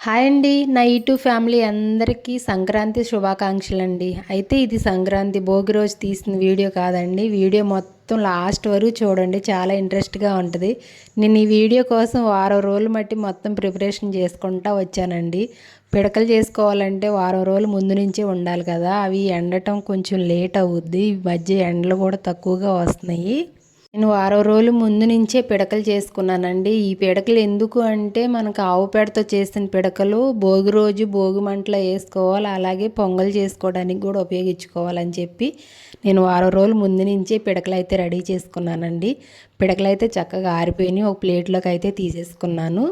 Hi అండి. నా YouTube family అందరికీ సంక్రాంతి శుభాకాంక్షలు అండి అయితే ఇది సంక్రాంతి భోగి రోజు తీసిన వీడియో కాదండి. వీడియో మొత్తం లాస్ట్ వరకు చూడండి. చాలా ఇంట్రెస్ట్గా ఉంటుంది. నేను ఈ వీడియో కోసం వారం రోజులు మట్టి మొత్తం ప్రిపరేషన్ చేసుకుంటా వచ్చానండి. పిడకలు చేసుకోవాలంటే వారం రోజులు ముందు నుంచే ఉండాలి కదా. అవి ఎండటం కొంచెం లేట్ అవుద్ది. ఈ మధ్య ఎండలు కూడా తక్కువగా వస్తున్నాయి. నేను వారం రోజులు ముందు నుంచే పిడకలు చేసుకున్నానండి. ఈ పిడకలు ఎందుకు అంటే మనకు ఆవు పేడతో చేసిన పిడకలు భోగి రోజు భోగి మంటలో వేసుకోవాలి అలాగే పొంగల్ చేసుకోవడానికి కూడా ఉపయోగించుకోవాలని చెప్పి నేను వారం రోజులు ముందు నుంచే పిడకలు అయితే రెడీ చేసుకున్నానండి. పిడకలు అయితే చక్కగా ఆరిపోయినాయి. ఒక ప్లేట్లోకి అయితే తీసేసుకున్నాను.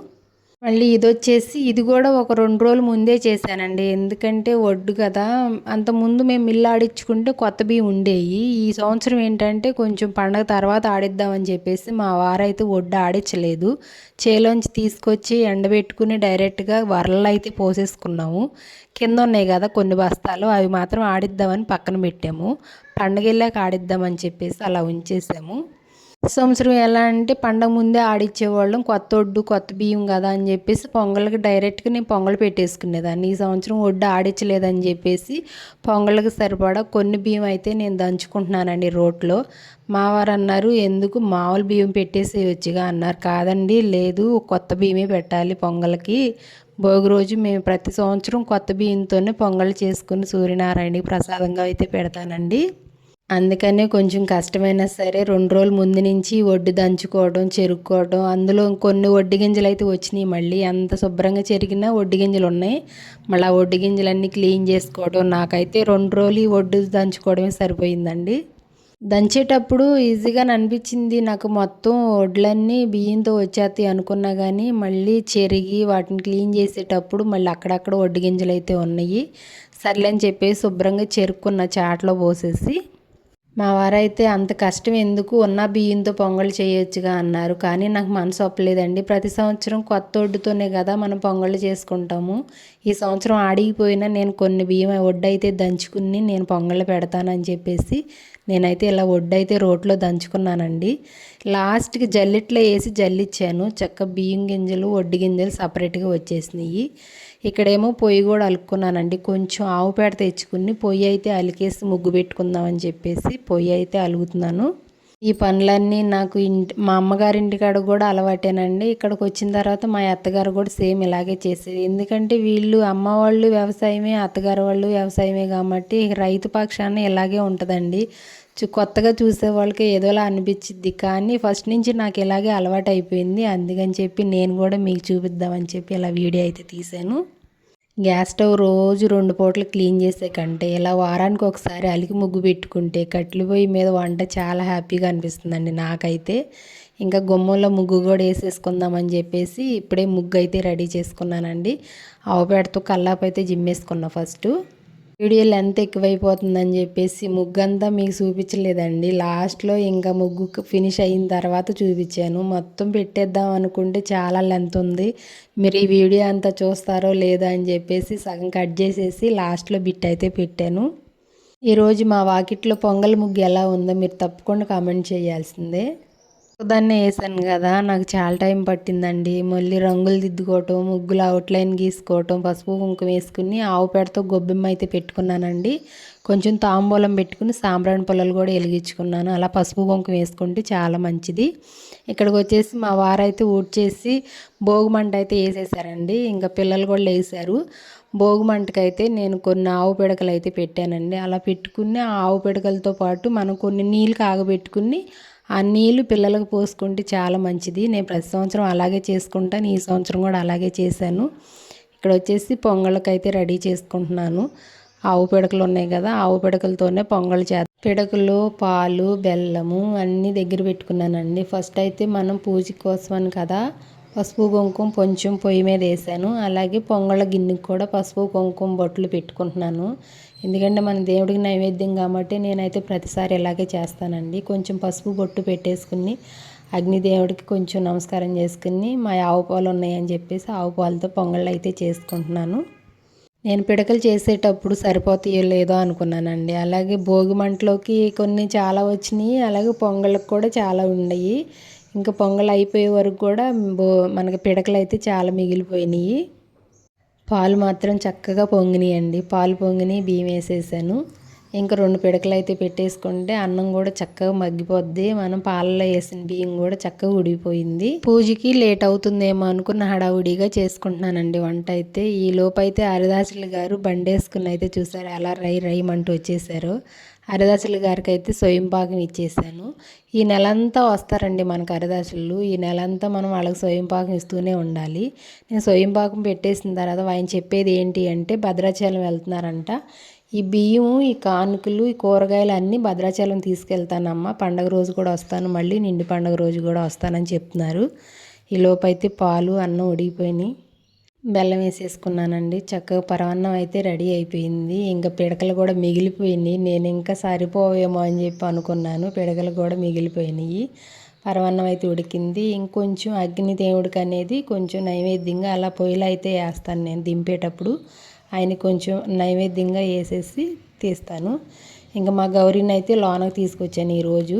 మళ్ళీ ఇది వచ్చేసి ఇది కూడా ఒక రెండు రోజులు ముందే చేశానండి. ఎందుకంటే ఒడ్డు కదా అంత ముందు మేము మిల్లు ఆడించుకుంటే కొత్త బియ్యం ఉండేవి ఈ సంవత్సరం ఏంటంటే కొంచెం పండగ తర్వాత ఆడిద్దామని చెప్పేసి మా వారైతే ఒడ్డు ఆడించలేదు చేలోంచి తీసుకొచ్చి ఎండబెట్టుకుని డైరెక్ట్గా వరల్లో అయితే పోసేసుకున్నాము. కింద ఉన్నాయి కదా కొన్ని బస్తాలు అవి మాత్రం ఆడిద్దామని పక్కన పెట్టాము. పండగ వెళ్ళాక ఆడిద్దామని చెప్పేసి అలా ఉంచేసాము. సంవత్సరం ఎలా అంటే పండగ ముందే ఆడిచ్చేవాళ్ళం. కొత్త ఒడ్డు కొత్త బియ్యం కదా అని చెప్పేసి పొంగల్కి డైరెక్ట్గా నేను పొంగల్ పెట్టేసుకునేదాన్ని. ఈ సంవత్సరం ఒడ్డు ఆడించలేదని చెప్పేసి పొంగల్కి సరిపడా కొన్ని బియ్యం అయితే నేను దంచుకుంటున్నానండి రోట్లో. మావారు అన్నారు ఎందుకు మామూలు బియ్యం పెట్టేసేయొచ్చుగా? అన్నారు. కాదండి లేదు కొత్త బియ్యమే పెట్టాలి పొంగల్కి. భోగి రోజు మేము ప్రతి సంవత్సరం కొత్త బియ్యంతోనే పొంగల్ చేసుకుని సూర్యనారాయణకి ప్రసాదంగా అయితే పెడతానండి. అందుకనే కొంచెం కష్టమైనా సరే రెండు రోజుల ముందు నుంచి వడ్డు దంచుకోవడం చెరుక్కోవడం అందులో కొన్ని వడ్డి గింజలు అయితే వచ్చినాయి మళ్ళీ. అంత శుభ్రంగా చెరిగినా వడ్డి గింజలు ఉన్నాయి. మళ్ళీ ఆ వడ్డి గింజలన్నీ క్లీన్ చేసుకోవడం నాకైతే రెండు రోజులు ఈ వడ్డు దంచుకోవడమే సరిపోయిందండి. దంచేటప్పుడు ఈజీగా అనిపించింది. నాకు మొత్తం వడ్లన్నీ బియ్యంతో వచ్చేస్తాయి అనుకున్నా కానీ మళ్ళీ చెరిగి వాటిని క్లీన్ చేసేటప్పుడు మళ్ళీ అక్కడక్కడ వడ్డి గింజలు అయితే ఉన్నాయి. సర్లే అని చెప్పేసి శుభ్రంగా చెరుక్కున్న చాట్లో పోసేసి మా వారైతే అంత కష్టం ఎందుకు? ఉన్న బియ్యంతో పొంగల్ చేయొచ్చుగా అన్నారు. కానీ నాకు మనసు ఒప్పలేదండి. ప్రతి సంవత్సరం కొత్త ఒడ్డుతోనే కదా మనం పొంగళ్ళు చేసుకుంటాము. ఈ సంవత్సరం ఆడిగిపోయినా నేను కొన్ని బియ్యం ఒడ్డు అయితే దంచుకుని నేను పొంగళ్ళు పెడతానని చెప్పేసి నేనైతే ఇలా వడ్డైతే రోట్లో దంచుకున్నానండి. లాస్ట్కి జల్లెట్లో వేసి జల్లిచ్చాను. చక్క బియ్యం గింజలు వడ్డు గింజలు సపరేట్గా వచ్చేసినాయి ఇక్కడేమో పొయ్యి కూడా అలుక్కున్నానండి. కొంచెం ఆవు పేడ తెచ్చుకుని పొయ్యి అయితే అలికేసి ముగ్గు పెట్టుకుందామని చెప్పేసి పొయ్యి అయితే అలుగుతున్నాను. ఈ పనులన్నీ నాకు ఇంటి మా అమ్మగారి ఇంటికాడ కూడా అలవాటేనండి. ఇక్కడికి వచ్చిన తర్వాత మా అత్తగారు కూడా సేమ్ ఇలాగే చేసేది. ఎందుకంటే వీళ్ళు అమ్మ వాళ్ళు వ్యవసాయమే అత్తగారు వాళ్ళు వ్యవసాయమే కాబట్టి రైతు పక్షాన్ని ఇలాగే ఉంటుందండి. కొత్తగా చూసే వాళ్ళకి ఏదోలా అనిపించిద్ది కానీ ఫస్ట్ నుంచి నాకు ఇలాగే అలవాటు అయిపోయింది అందుకని చెప్పి నేను కూడా మీకు చూపిద్దామని చెప్పి ఇలా వీడియో అయితే తీశాను. గ్యాస్ స్టవ్ రోజు రెండు పూటలు క్లీన్ చేసే కంటే ఇలా వారానికి ఒకసారి అలికి ముగ్గు పెట్టుకుంటే కట్టెల పొయ్యి మీద వంట చాలా హ్యాపీగా అనిపిస్తుందండి నాకైతే. ఇంకా గుమ్మంలో ముగ్గు కూడా వేసేసుకుందామని చెప్పేసి ఇప్పుడే ముగ్గు అయితే రెడీ చేసుకున్నానండి. ఆవుపేడతో కల్లాపు అయితే జిమ్మేసుకున్నా ఫస్ట్. వీడియో లెంత్ ఎక్కువైపోతుందని చెప్పేసి ముగ్గంతా మీకు చూపించలేదండి. లాస్ట్లో ఇంకా ముగ్గు ఫినిష్ అయిన తర్వాత చూపించాను. మొత్తం పెట్టేద్దాం అనుకుంటే చాలా లెంత్ ఉంది. మీరు ఈ వీడియో అంతా చూస్తారో లేదో అని చెప్పేసి సగం కట్ చేసేసి లాస్ట్లో బిట్ అయితే పెట్టాను. ఈరోజు మా వాకిట్లో పొంగల్ ముగ్గు ఎలా ఉందో మీరు తప్పకుండా కామెంట్ చేయాల్సిందే. దాన్ని వేసాను కదా నాకు చాలా టైం పట్టిందండి. మళ్ళీ రంగులు దిద్దుకోవటం ముగ్గులు అవుట్లైన్ గీసుకోవటం పసుపు కుంకుమ వేసుకుని ఆవు పేడతో గొబ్బెమ్మ అయితే పెట్టుకున్నానండి. కొంచెం తాంబూలం పెట్టుకుని సాంబ్రాణి పొలాలు కూడా వెలిగించుకున్నాను. అలా పసుపు కుంకుమ వేసుకుంటే చాలా మంచిది. ఇక్కడికి వచ్చేసి మా వారైతే ఊడ్చేసి భోగి మంట అయితే వేసేసారండి. ఇంకా పిల్లలు కూడా వేసారు భోగి మంటకైతే నేను కొన్ని ఆవు పిడకలు అయితే పెట్టానండి. అలా పెట్టుకుని ఆవు పిడకలతో పాటు మనం కొన్ని నీళ్ళు కాగబెట్టుకుని ఆ నీళ్ళు పిల్లలకు పోసుకుంటే చాలా మంచిది. నేను ప్రతి సంవత్సరం అలాగే చేసుకుంటాను. ఈ సంవత్సరం కూడా అలాగే చేశాను. ఇక్కడ వచ్చేసి పొంగళ్ళకైతే రెడీ చేసుకుంటున్నాను. ఆవు పిడకలు ఉన్నాయి కదా ఆవు పిడకలతోనే పొంగల్ చే పిడకలు పాలు బెల్లము అన్నీ దగ్గర పెట్టుకున్నానండి. ఫస్ట్ అయితే మనం పూజ కోసం అని కదా పసుపు కుంకుమ కొంచెం పొయ్యి మీద వేసాను. అలాగే పొంగళ్ళ గిన్నెకి కూడా పసుపు కుంకుమ బొట్లు పెట్టుకుంటున్నాను. ఎందుకంటే మన దేవుడికి నైవేద్యం కాబట్టి నేనైతే ప్రతిసారి ఇలాగే చేస్తానండి. కొంచెం పసుపు బొట్టు పెట్టేసుకుని అగ్నిదేవుడికి కొంచెం నమస్కారం చేసుకుని మా ఆవు పాలు ఉన్నాయని చెప్పేసి ఆవు పాలతో పొంగళ్ళు అయితే చేసుకుంటున్నాను. నేను పిడకలు చేసేటప్పుడు సరిపోతాయో లేదో అనుకున్నానండి. అలాగే భోగి మంటలోకి కొన్ని చాలా వచ్చినాయి అలాగే పొంగళ్ళకు కూడా చాలా ఉన్నాయి. ఇంకా పొంగల్ అయిపోయే వరకు కూడా బో మనకి పిడకలు అయితే చాలా మిగిలిపోయినాయి. పాలు మాత్రం చక్కగా పొంగినాయండి. పాలు పొంగిని బియ్యం వేసేసాను. ఇంకా రెండు పిడకలు అయితే పెట్టేసుకుంటే అన్నం కూడా చక్కగా మగ్గిపోద్ది. మనం పాలలో వేసిన బియ్యం కూడా చక్కగా ఉడిగిపోయింది పూజకి లేట్ అవుతుందేమో అనుకున్న హడావుడిగా చేసుకుంటున్నానండి వంట అయితే. ఈ లోపు అయితే హరిదాసులు గారు బండేసుకుని అయితే చూసారు ఎలా రై రైమంటూ వచ్చేసారు. హరిదాసులు గారికి అయితే స్వయం పాకం ఇచ్చేసాను. ఈ నెలంతా వస్తారండి మనకు హరిదాసులు. ఈ నెలంతా మనం వాళ్ళకి స్వయం పాకం ఇస్తూనే ఉండాలి. నేను స్వయం పాకం పెట్టేసిన తర్వాత ఆయన చెప్పేది ఏంటి అంటే భద్రాచలం వెళ్తున్నారంట. ఈ బియ్యం ఈ కానుకలు ఈ కూరగాయలు అన్నీ భద్రాచలం తీసుకెళ్తానమ్మ. పండగ రోజు కూడా వస్తాను. మళ్ళీ నిండి పండగ రోజు కూడా వస్తానని చెప్తున్నారు. ఈ లోపైతే పాలు అన్నం ఉడిగిపోయినాయి బెల్లం వేసేసుకున్నానండి. చక్కగా పరవన్నం అయితే రెడీ అయిపోయింది. ఇంకా పిడకలు కూడా మిగిలిపోయినాయి. నేను ఇంకా సరిపోవేమో అని చెప్పి అనుకున్నాను. పిడకలు కూడా మిగిలిపోయినాయి. పరవన్నం అయితే ఉడికింది. ఇంకొంచెం అగ్ని దేవుడికి అనేది కొంచెం నైవేద్యంగా అలా పొయ్యిలో అయితే వేస్తాను నేను దింపేటప్పుడు. ఆయన కొంచెం నైవేద్యంగా వేసేసి తీస్తాను. ఇంకా మా గౌరీని అయితే లోనకు తీసుకొచ్చాను ఈరోజు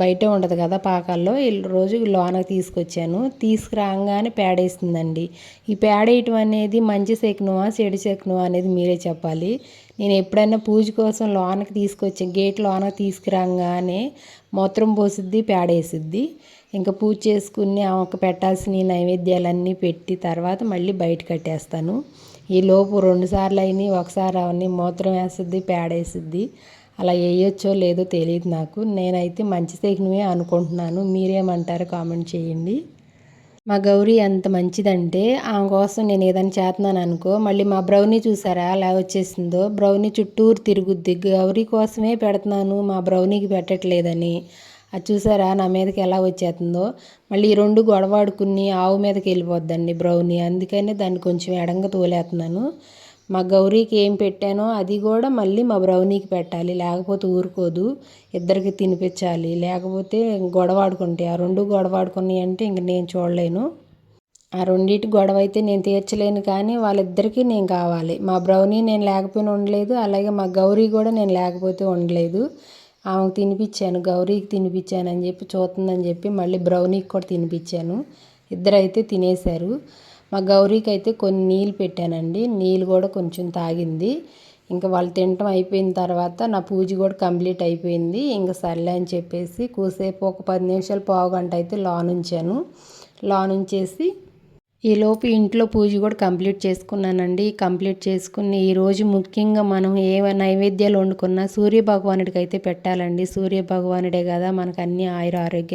బయటే ఉండదు కదా పాకాల్లో. రోజు లోనకు తీసుకొచ్చాను. తీసుకురాగానే పేడేసిందండి ఈ పేడేయటం అనేది మంచి శకునమా చెడు శకునమా అనేది మీరే చెప్పాలి. నేను ఎప్పుడైనా పూజ కోసం లోనకి తీసుకొచ్చాను గేట్ లోనకి తీసుకురాగానే మూత్రం పోసిద్ది పేడేసిద్ది. ఇంకా పూజ చేసుకుని ఆమెకు పెట్టాల్సిన నైవేద్యాలన్నీ పెట్టి తర్వాత మళ్ళీ బయట కట్టేస్తాను. ఈ లోపు రెండుసార్లు అయినాయి ఒకసారి అవన్నీ మూత్రం వేస్తుంది పేడేసిద్ది అలా వేయొచ్చో లేదో తెలియదు నాకు. నేనైతే మంచి శకునమే అనుకుంటున్నాను. మీరేమంటారు కామెంట్ చేయండి. మా గౌరీ ఎంత మంచిదంటే ఆమె కోసం నేను ఏదైనా చేస్తున్నాను అనుకో మళ్ళీ మా బ్రౌనీ చూసారా అలా వచ్చేసిందో. బ్రౌనీ చుట్టూరు తిరుగుద్ది. గౌరీ కోసమే పెడుతున్నాను మా బ్రౌనీకి పెట్టట్లేదని. అది చూసారా? నా మీదకి ఎలా వచ్చేస్తుందో. మళ్ళీ ఈ రెండు గొడవాడుకుని ఆవు మీదకి వెళ్ళిపోద్దండి బ్రౌనీ అందుకనే దాన్ని కొంచెం ఎడంగా తోలేస్తున్నాను. మా గౌరీకి ఏం పెట్టానో అది కూడా మళ్ళీ మా బ్రౌనీకి పెట్టాలి. లేకపోతే ఊరుకోదు. ఇద్దరికి తినిపించాలి. లేకపోతే గొడవాడుకుంటాయి ఆ రెండు గొడవాడుకున్నాయి అంటే ఇంక నేను చూడలేను. ఆ రెండింటి గొడవ అయితే నేను తీర్చలేను కానీ వాళ్ళిద్దరికీ నేను కావాలి. మా బ్రౌనీ నేను లేకపోయినా ఉండలేదు. అలాగే మా గౌరీ కూడా నేను లేకపోతే ఉండలేదు. ఆమెకు తినిపించాను గౌరీకి తినిపించాను అని చెప్పి చూస్తుందని చెప్పి మళ్ళీ బ్రౌనీకి కూడా తినిపించాను ఇద్దరైతే తినేశారు. మా గౌరీకి అయితే కొన్ని నీళ్ళు పెట్టానండి. నీళ్ళు కూడా కొంచెం తాగింది. ఇంకా వాళ్ళు తినటం అయిపోయిన తర్వాత నా పూజ కూడా కంప్లీట్ అయిపోయింది. ఇంకా సర్లే అని చెప్పేసి కూసేపు ఒక పది నిమిషాలు పావు గంట అయితే లాన్ ఉంచాను లాన్ ఉంచేసి ఈలోపు ఇంట్లో పూజ కూడా కంప్లీట్ చేసుకున్నానండి. కంప్లీట్ చేసుకుని ఈరోజు ముఖ్యంగా మనం ఏ నైవేద్యాలు వండుకున్నా సూర్య భగవానుడికి అయితే పెట్టాలండి. సూర్య భగవానుడే కదా మనకు అన్ని ఆయుర ఆరోగ్య